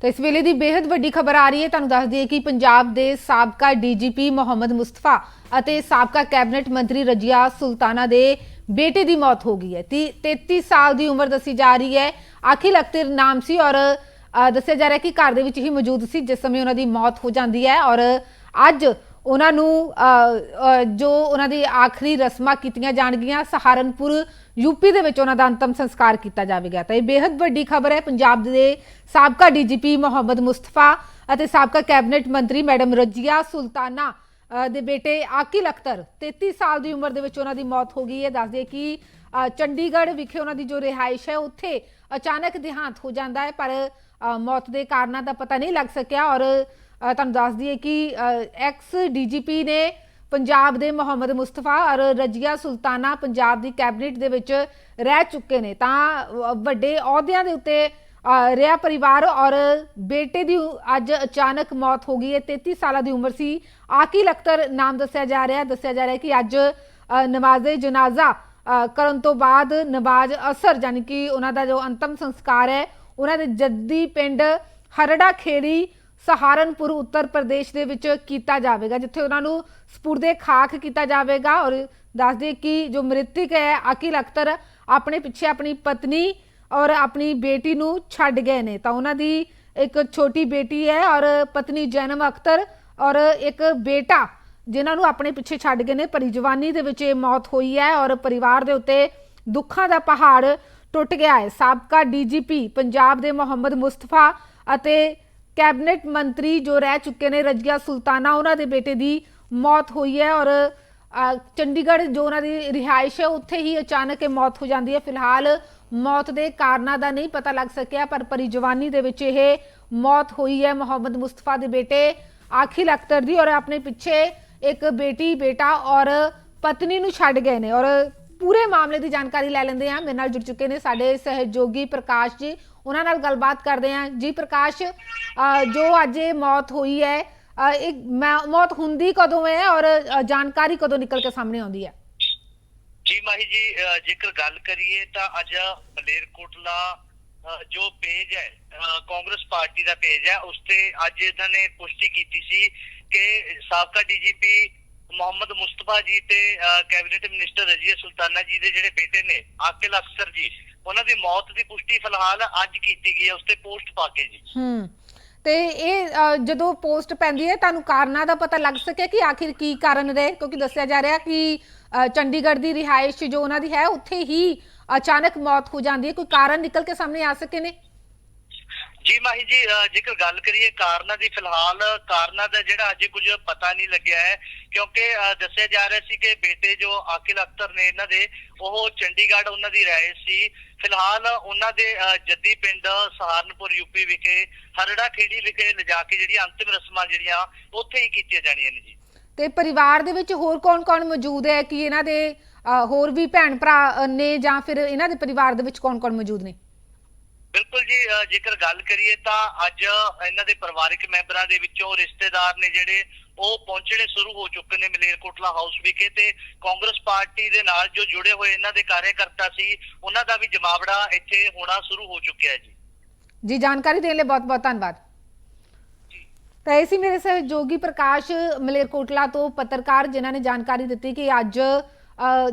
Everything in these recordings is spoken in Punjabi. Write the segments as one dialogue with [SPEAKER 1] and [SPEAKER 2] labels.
[SPEAKER 1] ਤਾਂ ਇਸ ਵੇਲੇ ਦੀ ਬੇहद ਵੱਡੀ ਖਬਰ ਆ ਰਹੀ ਹੈ। ਤੁਹਾਨੂੰ ਦੱਸ ਦਈਏ ਕਿ ਪੰਜਾਬ ਦੇ ਸਾਬਕਾ ਡੀਜੀਪੀ ਮੁਹੰਮਦ ਮੁਸਤਫਾ ਅਤੇ ਸਾਬਕਾ ਕੈਬਨਿਟ ਮੰਤਰੀ ਰਜੀਆ ਸੁਲਤਾਨਾ ਦੇ ਬੇਟੇ ਦੀ ਮੌਤ ਹੋ ਗਈ ਹੈ। ਤੀ- 33 ਸਾਲ ਦੀ ਉਮਰ ਦੱਸੀ ਜਾ ਰਹੀ ਹੈ। ਅਖਿਲ ਅਖਤਰ ਨਾਮ ਸੀ ਔਰ ਦੱਸਿਆ ਜਾ ਰਿਹਾ ਕਿ ਘਰ ਦੇ ਵਿੱਚ ਹੀ ਮੌਜੂਦ ਸੀ, ਜਿਸ ਸਮੇਂ ਉਹਨਾਂ ਦੀ ਮੌਤ ਹੋ ਜਾਂਦੀ ਹੈ ਔਰ ਅੱਜ ਉਹਨਾਂ ਨੂੰ ਜੋ ਉਹਨਾਂ ਦੀ ਆਖਰੀ ਰਸਮਾਂ ਕੀਤੀਆਂ ਜਾਣਗੀਆਂ, ਸਹਾਰਨਪੁਰ ਯੂਪੀ ਦੇ ਵਿੱਚ ਉਹਨਾਂ ਦਾ ਅੰਤਮ ਸੰਸਕਾਰ ਕੀਤਾ ਜਾਵੇਗਾ। ਤਾਂ ਇਹ ਬੇहद ਵੱਡੀ ਖਬਰ ਹੈ। ਪੰਜਾਬ ਦੇ ਸਾਬਕਾ ਡੀਜੀਪੀ ਮੁਹੰਮਦ ਮੁਸਤਫਾ ਅਤੇ ਸਾਬਕਾ ਕੈਬਨਿਟ ਮੰਤਰੀ ਮੈਡਮ ਰਜੀਆ ਸੁਲਤਾਨਾ ਦੇ ਬੇਟੇ ਆਕਿਲ ਅਖਤਰ 33 ਸਾਲ ਦੀ ਉਮਰ ਦੇ ਵਿੱਚ ਉਹਨਾਂ ਦੀ ਮੌਤ ਹੋ ਗਈ ਹੈ। ਦੱਸਦੇ ਕਿ ਚੰਡੀਗੜ੍ਹ ਵਿਖੇ ਉਹਨਾਂ ਦੀ ਜੋ ਰਿਹਾਇਸ਼ ਹੈ, ਉੱਥੇ ਅਚਾਨਕ ਦੇਹਾਂਤ ਹੋ ਜਾਂਦਾ ਹੈ, ਪਰ ਮੌਤ ਦੇ ਕਾਰਨਾਂ ਦਾ ਪਤਾ ਨਹੀਂ ਲੱਗ ਸਕਿਆ ਔਰ ਤੁਹਾਨੂੰ ਦੱਸ ਦਈਏ ਕਿ ਐਕਸ ਡੀਜੀਪੀ ਨੇ ਪੰਜਾਬ ਦੇ ਮੁਹੰਮਦ ਮੁਸਤਫਾ ਔਰ ਰਜੀਆ ਸੁਲਤਾਨਾ ਪੰਜਾਬ ਦੀ ਕੈਬਨਿਟ ਦੇ ਵਿੱਚ ਰਹਿ ਚੁੱਕੇ ਨੇ। ਤਾਂ ਵੱਡੇ ਅਹੁਦਿਆਂ ਦੇ ਉੱਤੇ ਅ, ਰਿਹਾ ਪਰਿਵਾਰ ਔਰ ਬੇਟੇ ਦੀ ਅੱਜ ਅਚਾਨਕ ਮੌਤ ਹੋ ਗਈ ਹੈ। 33 ਸਾਲਾਂ ਦੀ ਉਮਰ ਸੀ। ਆਕਿਲ ਅਖਤਰ ਨਾਮ ਦੱਸਿਆ ਜਾ ਰਿਹਾ ਦੱਸਿਆ ਜਾ ਰਿਹਾ ਕਿ ਅੱਜ ਅ, ਨਮਾਜ਼ੇ ਜਨਾਜ਼ਾ ਕਰਨ ਤੋਂ ਬਾਅਦ ਨਵਾਜ਼ ਅਸਰ ਯਾਨੀ ਕਿ ਉਹਨਾਂ ਦਾ ਜੋ ਅੰਤਮ ਸੰਸਕਾਰ ਹੈ ਉਹਨਾਂ ਦੇ ਜੱਦੀ ਪਿੰਡ ਹਰੜਾ ਖੇੜੀ ਸਹਾਰਨਪੁਰ ਉੱਤਰ ਪ੍ਰਦੇਸ਼ ਦੇ ਵਿੱਚ ਕੀਤਾ ਜਾਵੇਗਾ, ਜਿੱਥੇ ਉਹਨਾਂ ਨੂੰ ਸਪੁਰਦੇ ਖਾਕ ਕੀਤਾ ਜਾਵੇਗਾ ਔਰ ਦੱਸਦੇ ਕਿ ਜੋ ਮ੍ਰਿਤਕ ਹੈ, ਅਕਿਲ ਅਖਤਰ ਆਪਣੇ ਪਿੱਛੇ ਆਪਣੀ ਪਤਨੀ ਔਰ ਆਪਣੀ ਬੇਟੀ ਨੂੰ ਛੱਡ ਗਏ ਨੇ। ਤਾਂ ਉਹਨਾਂ ਦੀ ਇੱਕ ਛੋਟੀ ਬੇਟੀ ਹੈ ਔਰ ਪਤਨੀ ਜੈਨਮ ਅਖਤਰ ਔਰ ਇੱਕ ਬੇਟਾ ਜਿਨ੍ਹਾਂ ਨੂੰ ਆਪਣੇ ਪਿੱਛੇ ਛੱਡ ਗਏ ਨੇ। ਪਰੀ ਜਵਾਨੀ ਦੇ ਵਿੱਚ ਇਹ ਮੌਤ ਹੋਈ ਹੈ ਔਰ ਪਰਿਵਾਰ ਦੇ ਉੱਤੇ ਦੁੱਖਾਂ ਦਾ ਪਹਾੜ ਟੁੱਟ ਗਿਆ ਹੈ। ਸਾਬਕਾ ਡੀਜੀਪੀ ਪੰਜਾਬ ਦੇ ਮੁਹੰਮਦ ਮੁਸਤਫਾ ਅਤੇ ਕੈਬਨਿਟ ਮੰਤਰੀ ਜੋ ਰਹਿ ਚੁੱਕੇ ਨੇ ਰਜੀਆ ਸੁਲਤਾਨਾ, ਉਹਨਾਂ ਦੇ ਬੇਟੇ ਦੀ ਮੌਤ ਹੋਈ ਹੈ ਔਰ ਚੰਡੀਗੜ੍ਹ ਜੋ ਉਹਨਾਂ ਦੀ ਰਿਹਾਇਸ਼ ਹੈ, ਉੱਥੇ ਹੀ ਅਚਾਨਕ ਇਹ ਮੌਤ ਹੋ ਜਾਂਦੀ ਹੈ। ਫਿਲਹਾਲ ਮੌਤ ਦੇ ਕਾਰਨਾਂ ਦਾ ਨਹੀਂ ਪਤਾ ਲੱਗ ਸਕਿਆ, ਪਰ ਪਰੀ ਜਵਾਨੀ ਦੇ ਵਿੱਚ ਇਹ ਮੌਤ ਹੋਈ ਹੈ। ਮੁਹੰਮਦ ਮੁਸਤਫਾ ਦੇ ਬੇਟੇ ਆਖਿਲ ਅਖਤਰ ਦੀ ਔਰ ਆਪਣੇ ਪਿੱਛੇ ਇੱਕ ਬੇਟੀ, ਬੇਟਾ ਔਰ ਪਤਨੀ ਨੂੰ ਛੱਡ ਗਏ ਨੇ ਔਰ ਪੂਰੇ ਮਾਮਲੇ ਦੀ ਜਾਣਕਾਰੀ ਲੈ ਲੈਂਦੇ ਆ ਮੇਰੇ ਨਾਲ ਜੁੜ ਚੁੱਕੇ ਨੇ ਸਾਡੇ ਸਹਿਯੋਗੀ ਪ੍ਰਕਾਸ਼ ਜੀ। ਉਹਨਾਂ ਨਾਲ ਗੱਲਬਾਤ ਕਰਦੇ ਆ ਜੀ ਪ੍ਰਕਾਸ਼ ਜੋ ਅੱਜ ਇਹ ਮੌਤ ਹੋਈ ਹੈ ਅ, ਮੌਤ ਹੁੰਦੀ ਕਦੋਂ ਹੈ ਔਰ ਜਾਣਕਾਰੀ ਕਦੋਂ ਨਿਕਲ ਕੇ ਸਾਹਮਣੇ ਆਉਂਦੀ ਹੈ?
[SPEAKER 2] ਜੀ ਮਾਹੀ ਜੀ ਜੇਕਰ ਗੱਲ ਕਰੀਏ ਤਾਂ ਅੱਜ ਮਲੇਰਕੋਟਲਾ ਜੋ ਪੇਜ ਹੈ ਕਾਂਗਰਸ ਪਾਰਟੀ ਦਾ ਪੇਜ ਹੈ ਉਸ ਤੇ ਅੱਜ ਇਹਨਾਂ ਨੇ ਪੁਸ਼ਟੀ ਕੀਤੀ ਸੀ ਕਿ ਸਾਬਕਾ ਡੀਜੀਪੀ ਮੁਹੰਮਦ ਮੁਸਤਫਾ ਜੀ ਤੇ ਕੈਬਨਿਟ ਮਿਨਿਸਟਰ ਰਜੀਆ ਸੁਲਤਾਨਾ ਜੀ ਦੇ ਜਿਹੜੇ ਬੇਟੇ ਨੇ, ਆਕਿਲ ਅਖਤਰ ਜੀ, ਉਹਨਾਂ ਦੀ ਮੌਤ ਦੀ ਪੁਸ਼ਟੀ ਫਿਲਹਾਲ ਅੱਜ ਕੀਤੀ ਗਈ ਹੈ, ਉਸ ਤੇ ਪੋਸਟ ਪਾ ਕੇ ਜੀ।
[SPEAKER 1] ਹੂੰ, ਤੇ ਇਹ ਜਦੋਂ ਪੋਸਟ ਪੈਂਦੀ ਹੈ, ਤੁਹਾਨੂੰ ਕਾਰਨਾਂ ਦਾ ਪਤਾ ਲੱਗ ਸਕਿਆ ਕਿ ਆਖਿਰ ਕੀ ਕਾਰਨ ਰਹੇ? ਕਿਉਂਕਿ ਦੱਸਿਆ ਜਾ ਰਿਹਾ ਕਿ ਚੰਡੀਗੜ੍ਹ ਦੀ ਰਿਹਾਇਸ਼ ਜੋ ਉਹਨਾਂ ਦੀ ਹੈ, ਉੱਥੇ ਹੀ ਅਚਾਨਕ ਮੌਤ ਹੋ ਜਾਂਦੀ ਹੈ। ਕੋਈ ਕਾਰਨ ਨਿਕਲ ਕੇ ਸਾਹਮਣੇ ਆ ਸਕੇ ਨੇ?
[SPEAKER 2] ਜੀ ਮਾਹੀ ਜੀ ਜੇਕਰ ਗੱਲ ਕਰੀਏ ਕਾਰਨਾਂ ਦੀ ਫਿਲਹਾਲ ਕਾਰਨਾਂ ਦਾ ਜਿਹੜਾ ਅਜੇ ਕੁਝ ਪਤਾ ਨਹੀਂ ਲੱਗਿਆ ਹੈ ਕਿਉਂਕਿ ਦੱਸਿਆ ਜਾ ਰਿਹਾ ਸੀ ਕਿ ਬੇਟੇ ਜੋ ਆਕਿਲ ਅਖਤਰ ਨੇ ਇਹਨਾਂ ਦੇ ਉਹ ਚੰਡੀਗੜ੍ਹ ਉਹਨਾਂ ਦੀ ਰਿਹਾਇਸ਼ ਸੀ। ਫਿਲਹਾਲ ਉਹਨਾਂ ਦੇ ਜੱਦੀ ਪਿੰਡ ਸਹਾਰਨਪੁਰ ਯੂਪੀ ਵਿਖੇ ਹਰੜਾ ਖੇੜੀ ਵਿਖੇ ਲਿਜਾ ਕੇ ਜਿਹੜੀਆਂ ਅੰਤਿਮ ਰਸਮਾਂ ਜਿਹੜੀਆਂ ਉੱਥੇ ਹੀ ਕੀਤੀਆਂ ਜਾਣੀਆਂ ਨੇ ਜੀ।
[SPEAKER 1] ਤੇ ਪਰਿਵਾਰ ਦੇ ਵਿੱਚ ਹੋਰ ਕੌਣ-ਕੌਣ ਮੌਜੂਦ ਹੈ? ਕਿ ਇਹਨਾਂ ਦੇ ਹੋਰ ਵੀ ਭੈਣ ਭਰਾ ਨੇ ਜਾਂ ਫਿਰ ਇਹਨਾਂ ਦੇ ਪਰਿਵਾਰ ਦੇ ਵਿੱਚ ਕੌਣ-ਕੌਣ ਮੌਜੂਦ ਨੇ?
[SPEAKER 2] ਬਿਲਕੁਲ ਜੇਕਰ ਗੱਲ ਕਰੀਏ ਤਾਂ ਅੱਜ ਇਹਨਾਂ ਦੇ ਪਰਿਵਾਰਕ ਮੈਂਬਰਾਂ ਦੇ ਵਿੱਚੋਂ ਰਿਸ਼ਤੇਦਾਰ ਨੇ ਜਿਹੜੇ ਉਹ ਪਹੁੰਚਣੇ ਸ਼ੁਰੂ ਹੋ ਚੁੱਕੇ ਨੇ ਮਲੇਰਕੋਟਲਾ ਹਾਊਸ ਵਿਖੇ ਤੇ ਕਾਂਗਰਸ ਪਾਰਟੀ ਦੇ ਨਾਲ ਜੋ ਜੁੜੇ ਹੋਏ ਇਹਨਾਂ ਦੇ ਕਾਰਜਕਰਤਾ ਸੀ ਉਹਨਾਂ ਦਾ ਵੀ ਜਮਾਵੜਾ ਇੱਥੇ ਹੋਣਾ ਸ਼ੁਰੂ ਹੋ ਚੁੱਕਿਆ ਹੈ ਜੀ।
[SPEAKER 1] ਜੀ ਜਾਣਕਾਰੀ ਦੇਣ ਲਈ ਬਹੁਤ-ਬਹੁਤ ਧੰਨਵਾਦ। ਤਾਂ ਇਹ ਸੀ ਮੇਰੇ ਸਹਿਯੋਗੀ ਪ੍ਰਕਾਸ਼ ਮਲੇਰਕੋਟਲਾ ਤੋਂ ਪੱਤਰਕਾਰ ਜਿਨ੍ਹਾਂ ਨੇ ਜਾਣਕਾਰੀ ਦਿੱਤੀ ਕਿ ਅੱਜ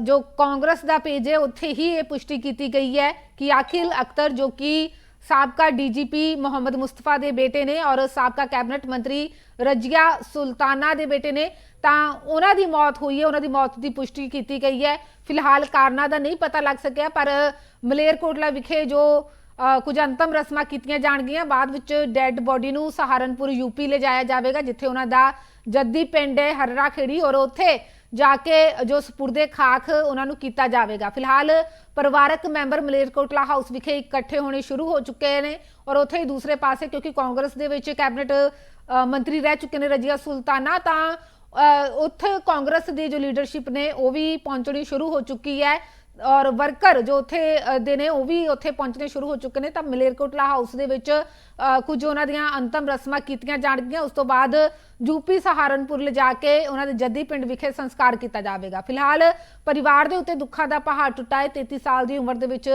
[SPEAKER 1] ਜੋ ਕਾਂਗਰਸ ਦਾ ਪੇਜ ਹੈ ਉੱਥੇ ਹੀ ਇਹ ਪੁਸ਼ਟੀ ਕੀਤੀ ਗਈ ਹੈ ਕਿ ਆਖਿਲ ਅਖਤਰ ਜੋ ਕਿ ਸਾਬਕਾ ਡੀਜੀਪੀ ਮੁਹੰਮਦ ਮੁਸਤਫਾ ਦੇ ਬੇਟੇ ਨੇ ਔਰ ਸਾਬਕਾ ਕੈਬਨਿਟ ਮੰਤਰੀ ਰਜੀਆ ਸੁਲਤਾਨਾ ਦੇ ਬੇਟੇ ਨੇ। ਤਾਂ ਉਹਨਾਂ ਦੀ ਮੌਤ ਹੋਈ ਹੈ, ਉਹਨਾਂ ਦੀ ਮੌਤ ਦੀ ਪੁਸ਼ਟੀ ਕੀਤੀ ਗਈ ਹੈ। ਫਿਲਹਾਲ ਕਾਰਨਾਂ ਦਾ ਨਹੀਂ ਪਤਾ ਲੱਗ ਸਕਿਆ, ਪਰ ਮਲੇਰਕੋਟਲਾ ਵਿਖੇ ਜੋ ਕੁਝ ਅੰਤਮ ਰਸਮਾਂ ਕੀਤੀਆਂ ਜਾਣਗੀਆਂ, ਬਾਅਦ ਵਿੱਚ ਡੈੱਡ ਬੋਡੀ ਨੂੰ ਸਹਾਰਨਪੁਰ ਯੂਪੀ ਲਿਜਾਇਆ ਜਾਵੇਗਾ, ਜਿੱਥੇ ਉਹਨਾਂ ਦਾ ਜੱਦੀ ਪਿੰਡ ਹੈ ਹਰਰਾ ਖੇੜੀ ਔਰ ਉੱਥੇ ਜਾ ਕੇ ਜੋ ਸਪੁਰਦੇ ਖਾਕ ਉਹਨਾਂ ਨੂੰ ਕੀਤਾ ਜਾਵੇਗਾ। ਫਿਲਹਾਲ ਪਰਿਵਾਰਕ ਮੈਂਬਰ ਮਲੇਰਕੋਟਲਾ ਹਾਊਸ ਵਿਖੇ ਇਕੱਠੇ ਹੋਣੇ ਸ਼ੁਰੂ ਹੋ ਚੁੱਕੇ ਨੇ ਔਰ ਉੱਥੇ ਹੀ ਦੂਸਰੇ ਪਾਸੇ ਕਿਉਂਕਿ ਕਾਂਗਰਸ ਦੇ ਵਿੱਚ ਕੈਬਨਿਟ ਮੰਤਰੀ ਰਹਿ ਚੁੱਕੇ ਨੇ ਰਜੀਆ ਸੁਲਤਾਨਾ, ਤਾਂ ਉੱਥੇ ਕਾਂਗਰਸ ਦੀ ਜੋ ਲੀਡਰਸ਼ਿਪ ਨੇ ਉਹ ਵੀ ਪਹੁੰਚਣੀ ਸ਼ੁਰੂ ਹੋ ਚੁੱਕੀ ਹੈ। ਔਰ ਵਰਕਰ ਜੋ ਉੱਥੇ ਦੇ ਨੇ ਉਹ ਵੀ ਉੱਥੇ ਪਹੁੰਚਣੇ ਸ਼ੁਰੂ ਹੋ ਚੁੱਕੇ ਨੇ। ਤਾਂ ਮਲੇਰਕੋਟਲਾ ਹਾਊਸ ਦੇ ਵਿੱਚ ਅ, ਕੁਝ ਉਹਨਾਂ ਦੀਆਂ ਅੰਤਮ ਰਸਮਾਂ ਕੀਤੀਆਂ ਜਾਣਗੀਆਂ। ਉਸ ਤੋਂ ਬਾਅਦ ਯੂਪੀ ਸਹਾਰਨਪੁਰ ਲਿਜਾ ਕੇ ਉਹਨਾਂ ਦੇ ਜੱਦੀ ਪਿੰਡ ਵਿਖੇ ਸੰਸਕਾਰ ਕੀਤਾ ਜਾਵੇਗਾ। ਫਿਲਹਾਲ ਪਰਿਵਾਰ ਦੇ ਉੱਤੇ ਦੁੱਖਾਂ ਦਾ ਪਹਾੜ ਟੁੱਟਾ ਹੈ। 33 ਸਾਲ ਦੀ ਉਮਰ ਦੇ ਵਿੱਚ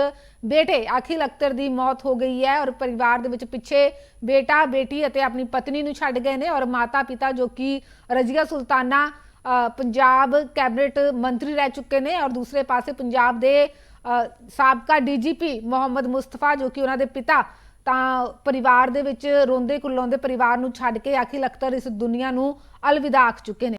[SPEAKER 1] ਬੇਟੇ ਅਖਿਲ ਅਖਤਰ ਦੀ ਮੌਤ ਹੋ ਗਈ ਹੈ ਔਰ ਪਰਿਵਾਰ ਦੇ ਵਿੱਚ ਪਿੱਛੇ ਬੇਟਾ ਬੇਟੀ ਅਤੇ ਆਪਣੀ ਪਤਨੀ ਨੂੰ ਛੱਡ ਗਏ ਨੇ ਔਰ ਮਾਤਾ ਪਿਤਾ ਜੋ ਕਿ ਰਜੀਆ ਸੁਲਤਾਨਾ ਪੰਜਾਬ ਕੈਬਨਿਟ ਮੰਤਰੀ ਰਹਿ ਚੁੱਕੇ ਨੇ ਔਰ ਦੂਸਰੇ ਪਾਸੇ ਪੰਜਾਬ ਦੇ ਅ, ਸਾਬਕਾ ਡੀਜੀਪੀ ਮੁਹੰਮਦ ਮੁਸਤਫਾ ਜੋ ਕਿ ਉਹਨਾਂ ਦੇ ਪਿਤਾ ਤਾਂ ਪਰਿਵਾਰ ਦੇ ਵਿੱਚ ਰੋਂਦੇ ਕੁੱਲਾਉਂਦੇ ਪਰਿਵਾਰ ਨੂੰ ਛੱਡ ਕੇ ਅਖਿਲ ਅਖਤਰ ਇਸ ਦੁਨੀਆ ਨੂੰ ਅਲਵਿਦਾ ਆਖ ਚੁੱਕੇ ਨੇ।